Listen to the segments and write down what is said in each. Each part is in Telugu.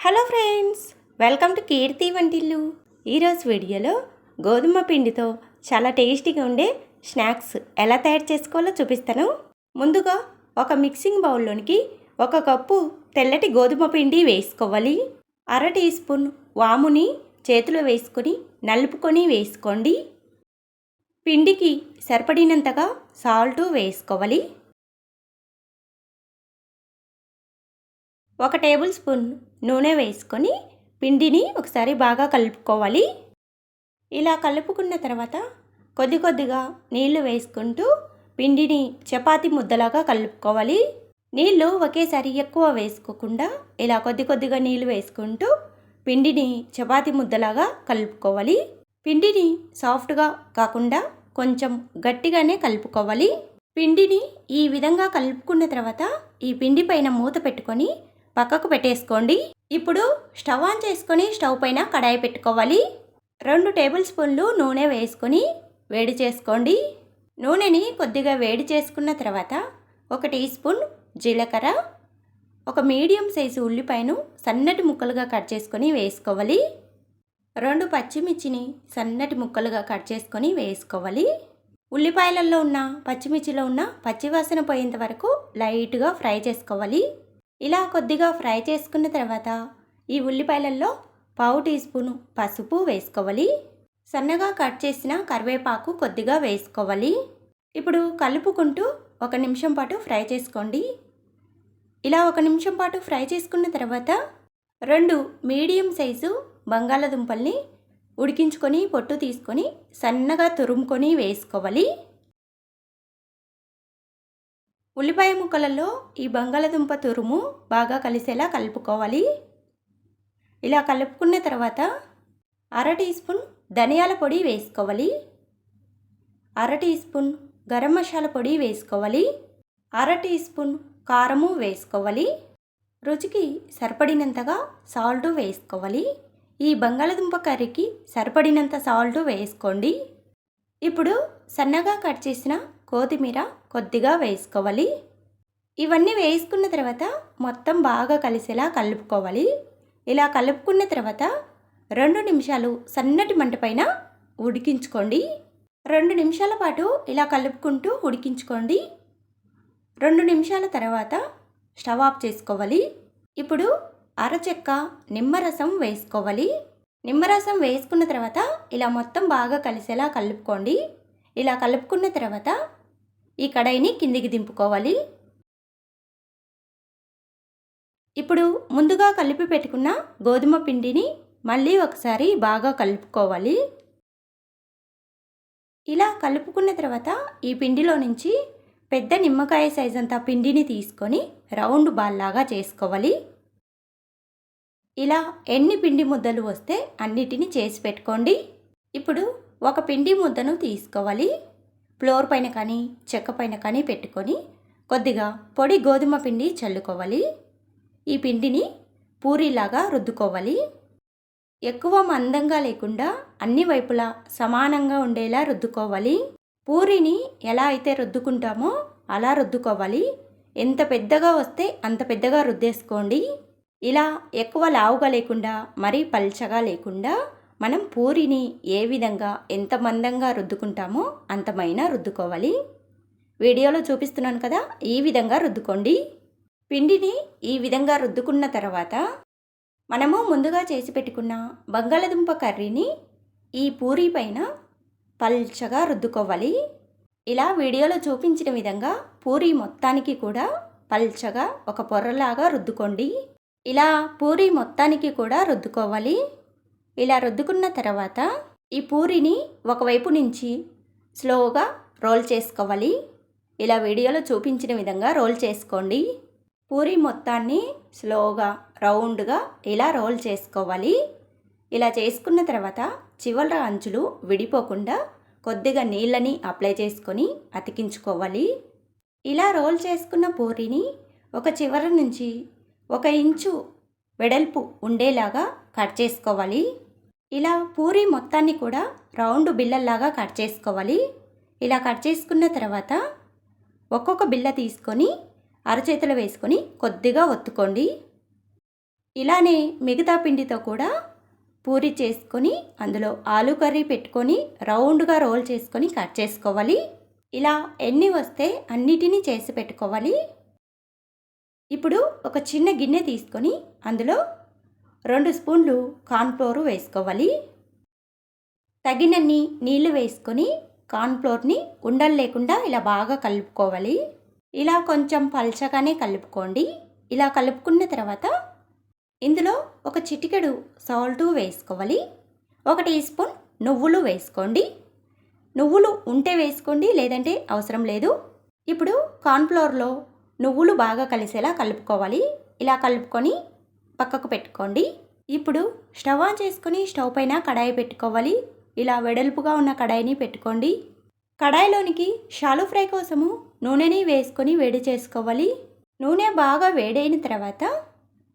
Hello friends welcome to Keerthi Vantillu ఈరోజు వీడియోలో గోధుమ పిండితో చాలా టేస్టీగా ఉండే స్నాక్స్ ఎలా తయారు చేసుకోవాలో చూపిస్తాను. ముందుగా ఒక మిక్సింగ్ బౌల్లోనికి ఒక కప్పు తెల్లటి గోధుమ పిండి వేసుకోవాలి. అర టీ స్పూన్ వాముని చేతిలో వేసుకొని నలుపుకొని వేసుకోండి. పిండికి సరిపడినంతగా సాల్ట్ వేసుకోవాలి. ఒక టేబుల్ స్పూన్ నూనె వేసుకొని పిండిని ఒకసారి బాగా కలుపుకోవాలి. ఇలా కలుపుకున్న తర్వాత కొద్ది కొద్దిగా నీళ్ళు వేసుకుంటూ పిండిని చపాతి ముద్దలాగా కలుపుకోవాలి. నీళ్ళు ఒకేసారి ఎక్కువ వేసుకోకుండా ఇలా కొద్ది కొద్దిగా నీళ్ళు వేసుకుంటూ పిండిని చపాతి ముద్దలాగా కలుపుకోవాలి. పిండిని సాఫ్ట్గా కాకుండా కొంచెం గట్టిగానే కలుపుకోవాలి. పిండిని ఈ విధంగా కలుపుకున్న తర్వాత ఈ పిండి పైన మూత పెట్టుకొని పక్కకు పెట్టేసుకోండి. ఇప్పుడు స్టవ్ ఆన్ చేసుకొని స్టవ్ పైన కడాయి పెట్టుకోవాలి. రెండు టేబుల్ స్పూన్లు నూనె వేసుకొని వేడి చేసుకోండి. నూనెని కొద్దిగా వేడి చేసుకున్న తర్వాత ఒక టీ స్పూన్ జీలకర్ర ఒక మీడియం సైజు ఉల్లిపాయను సన్నటి ముక్కలుగా కట్ చేసుకొని వేసుకోవాలి. రెండు పచ్చిమిర్చిని సన్నటి ముక్కలుగా కట్ చేసుకొని వేసుకోవాలి. ఉల్లిపాయలలో ఉన్న పచ్చిమిర్చిలో ఉన్న పచ్చివాసన పోయేంత వరకు లైట్గా ఫ్రై చేసుకోవాలి. ఇలా కొద్దిగా ఫ్రై చేసుకున్న తర్వాత ఈ ఉల్లిపాయలలో పావు టీ స్పూను పసుపు వేసుకోవాలి. సన్నగా కట్ చేసిన కరివేపాకు కొద్దిగా వేసుకోవాలి. ఇప్పుడు కలుపుకుంటూ ఒక నిమిషం పాటు ఫ్రై చేసుకోండి. ఇలా ఒక నిమిషం పాటు ఫ్రై చేసుకున్న తర్వాత రెండు మీడియం సైజు బంగాళదుంపల్ని ఉడికించుకొని పొట్టు తీసుకొని సన్నగా తురుముకొని వేసుకోవాలి. ఉల్లిపాయ ముక్కలలో ఈ బంగాళదుంప తురుము బాగా కలిసేలా కలుపుకోవాలి. ఇలా కలుపుకున్న తర్వాత అర టీ స్పూన్ ధనియాల పొడి వేసుకోవాలి. అర టీ స్పూన్ గరం మసాలా పొడి వేసుకోవాలి. అర టీ స్పూన్ కారము వేసుకోవాలి. రుచికి సరిపడినంతగా సాల్ట్ వేసుకోవాలి. ఈ బంగాళదుంప కర్రీకి సరిపడినంత సాల్ట్ వేసుకోండి. ఇప్పుడు సన్నగా కట్ చేసిన కొత్తిమీర కొద్దిగా వేసుకోవాలి. ఇవన్నీ వేసుకున్న తర్వాత మొత్తం బాగా కలిసేలా కలుపుకోవాలి. ఇలా కలుపుకున్న తర్వాత రెండు నిమిషాలు సన్నటి మంట పైన ఉడికించుకోండి. రెండు నిమిషాల పాటు ఇలా కలుపుకుంటూ ఉడికించుకోండి. రెండు నిమిషాల తర్వాత స్టవ్ ఆఫ్ చేసుకోవాలి. ఇప్పుడు అరచెక్క నిమ్మరసం వేసుకోవాలి. నిమ్మరసం వేసుకున్న తర్వాత ఇలా మొత్తం బాగా కలిసేలా కలుపుకోండి. ఇలా కలుపుకున్న తర్వాత ఈ కడాయిని కిందికి దింపుకోవాలి. ఇప్పుడు ముందుగా కలిపి పెట్టుకున్న గోధుమ పిండిని మళ్ళీ ఒకసారి బాగా కలుపుకోవాలి. ఇలా కలుపుకున్న తర్వాత ఈ పిండిలో నుంచి పెద్ద నిమ్మకాయ సైజ్ అంత పిండిని తీసుకొని రౌండ్ బాల్ లాగా చేసుకోవాలి. ఇలా ఎన్ని పిండి ముద్దలు వస్తే అన్నిటిని చేసి పెట్టుకోండి. ఇప్పుడు ఒక పిండి ముద్దను తీసుకోవాలి. ఫ్లోర్ పైన కానీ చెక్క పైన కానీ పెట్టుకొని కొద్దిగా పొడి గోధుమ పిండి చల్లుకోవాలి. ఈ పిండిని పూరీలాగా రుద్దుకోవాలి. ఎక్కువ మందంగా లేకుండా అన్ని వైపులా సమానంగా ఉండేలా రుద్దుకోవాలి. పూరిని ఎలా అయితే రుద్దుకుంటామో అలా రుద్దుకోవాలి. ఎంత పెద్దగా వస్తే అంత పెద్దగా రుద్దేసుకోండి. ఇలా ఎక్కువ లావుగా లేకుండా మరీ పల్చగా లేకుండా మనం పూరిని ఏ విధంగా ఎంత మందంగా రుద్దుకుంటామో అంతమైనా రుద్దుకోవాలి. వీడియోలో చూపిస్తున్నాను కదా ఈ విధంగా రుద్దుకోండి. పిండిని ఈ విధంగా రుద్దుకున్న తర్వాత మనము ముందుగా చేసి పెట్టుకున్న బంగాళదుంప కర్రీని ఈ పూరి పైన పల్చగా రుద్దుకోవాలి. ఇలా వీడియోలో చూపించిన విధంగా పూరి మొత్తానికి కూడా పల్చగా ఒక పొరలాగా రుద్దుకోండి. ఇలా పూరి మొత్తానికి కూడా రుద్దుకోవాలి. ఇలా రుద్దుకున్న తర్వాత ఈ పూరిని ఒకవైపు నుంచి స్లోగా రోల్ చేసుకోవాలి. ఇలా వీడియోలో చూపించిన విధంగా రోల్ చేసుకోండి. పూరి మొత్తాన్ని స్లోగా రౌండ్గా ఇలా రోల్ చేసుకోవాలి. ఇలా చేసుకున్న తర్వాత చివర అంచులు విడిపోకుండా కొద్దిగా నీళ్ళని అప్లై చేసుకొని అతికించుకోవాలి. ఇలా రోల్ చేసుకున్న పూరిని ఒక చివర నుంచి ఒక ఇంచు వెడల్పు ఉండేలాగా కట్ చేసుకోవాలి. ఇలా పూరి మొత్తాన్ని కూడా రౌండ్ బిల్లల్లాగా కట్ చేసుకోవాలి. ఇలా కట్ చేసుకున్న తర్వాత ఒక్కొక్క బిల్ల తీసుకొని అరచేతిలో వేసుకొని కొద్దిగా ఒత్తుకోండి. ఇలానే మిగతా పిండితో కూడా పూరి చేసుకొని అందులో ఆలు కర్రీ పెట్టుకొని రౌండ్గా రోల్ చేసుకొని కట్ చేసుకోవాలి. ఇలా ఎన్ని వస్తే అన్నిటినీ చేసి పెట్టుకోవాలి. ఇప్పుడు ఒక చిన్న గిన్నె తీసుకొని అందులో రెండు స్పూన్లు కార్న్ఫ్లోర్ వేసుకోవాలి. తగినన్ని నీళ్ళు వేసుకొని కార్న్ఫ్లోర్ని ఉండలు లేకుండా ఇలా బాగా కలుపుకోవాలి. ఇలా కొంచెం పల్చగానే కలుపుకోండి. ఇలా కలుపుకున్న తర్వాత ఇందులో ఒక చిటికెడు సాల్టు వేసుకోవాలి. ఒక టీ స్పూన్ నువ్వులు వేసుకోండి. నువ్వులు ఉంటే వేసుకోండి లేదంటే అవసరం లేదు. ఇప్పుడు కార్న్ఫ్లోర్లో నువ్వులు బాగా కలిసేలా కలుపుకోవాలి. ఇలా కలుపుకొని పక్కకు పెట్టుకోండి. ఇప్పుడు స్టవ్ ఆన్ చేసుకొని స్టవ్ పైన కడాయి పెట్టుకోవాలి. ఇలా వెడల్పుగా ఉన్న కడాయిని పెట్టుకోండి. కడాయిలోనికి షాలు ఫ్రై కోసము నూనెని వేసుకొని వేడి చేసుకోవాలి. నూనె బాగా వేడైన తర్వాత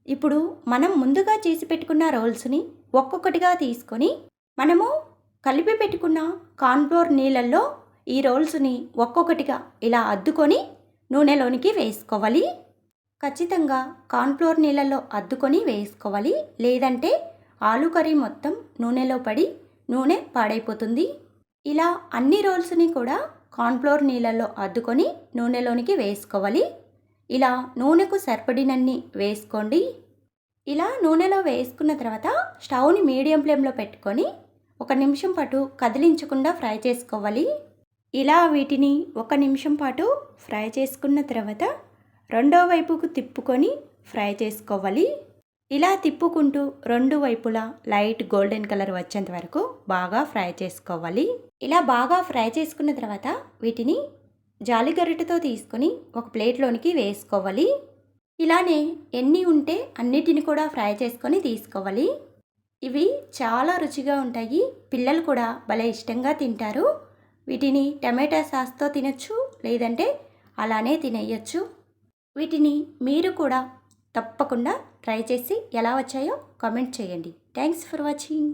ఇప్పుడు మనం ముందుగా చేసి పెట్టుకున్న రోల్స్ని ఒక్కొక్కటిగా తీసుకొని మనము కలిపి పెట్టుకున్న కార్న్ఫ్లోర్ నీళ్ళల్లో ఈ రోల్స్ని ఒక్కొక్కటిగా ఇలా అద్దుకొని నూనెలోనికి వేసుకోవాలి. ఖచ్చితంగా కార్న్ఫ్లోర్ నీళ్ళలో అద్దుకొని వేసుకోవాలి. లేదంటే ఆలు కర్రీ మొత్తం నూనెలో పడి నూనె పాడైపోతుంది. ఇలా అన్ని రోల్స్ని కూడా కార్న్ఫ్లోర్ నీళ్ళల్లో అద్దుకొని నూనెలోనికి వేసుకోవాలి. ఇలా నూనెకు సరిపడినన్ని వేసుకోండి. ఇలా నూనెలో వేసుకున్న తర్వాత స్టవ్ని మీడియం ఫ్లేమ్లో పెట్టుకొని ఒక నిమిషం పాటు కదిలించకుండా ఫ్రై చేసుకోవాలి. ఇలా వీటిని ఒక నిమిషం పాటు ఫ్రై చేసుకున్న తర్వాత రెండో వైపుకు తిప్పుకొని ఫ్రై చేసుకోవాలి. ఇలా తిప్పుకుంటూ రెండు వైపులా లైట్ గోల్డెన్ కలర్ వచ్చేంత వరకు బాగా ఫ్రై చేసుకోవాలి. ఇలా బాగా ఫ్రై చేసుకున్న తర్వాత వీటిని జాలిగరిటతో తీసుకొని ఒక ప్లేట్లోనికి వేసుకోవాలి. ఇలానే ఎన్ని ఉంటే అన్నిటిని కూడా ఫ్రై చేసుకొని తీసుకోవాలి. ఇవి చాలా రుచిగా ఉంటాయి. పిల్లలు కూడా భలే ఇష్టంగా తింటారు. వీటిని టమాటా సాస్తో తినచ్చు లేదంటే అలానే తినేయచ్చు. వీటిని మీరు కూడా తప్పకుండా ట్రై చేసి ఎలా వచ్చాయో కామెంట్ చేయండి. Thanks for watching.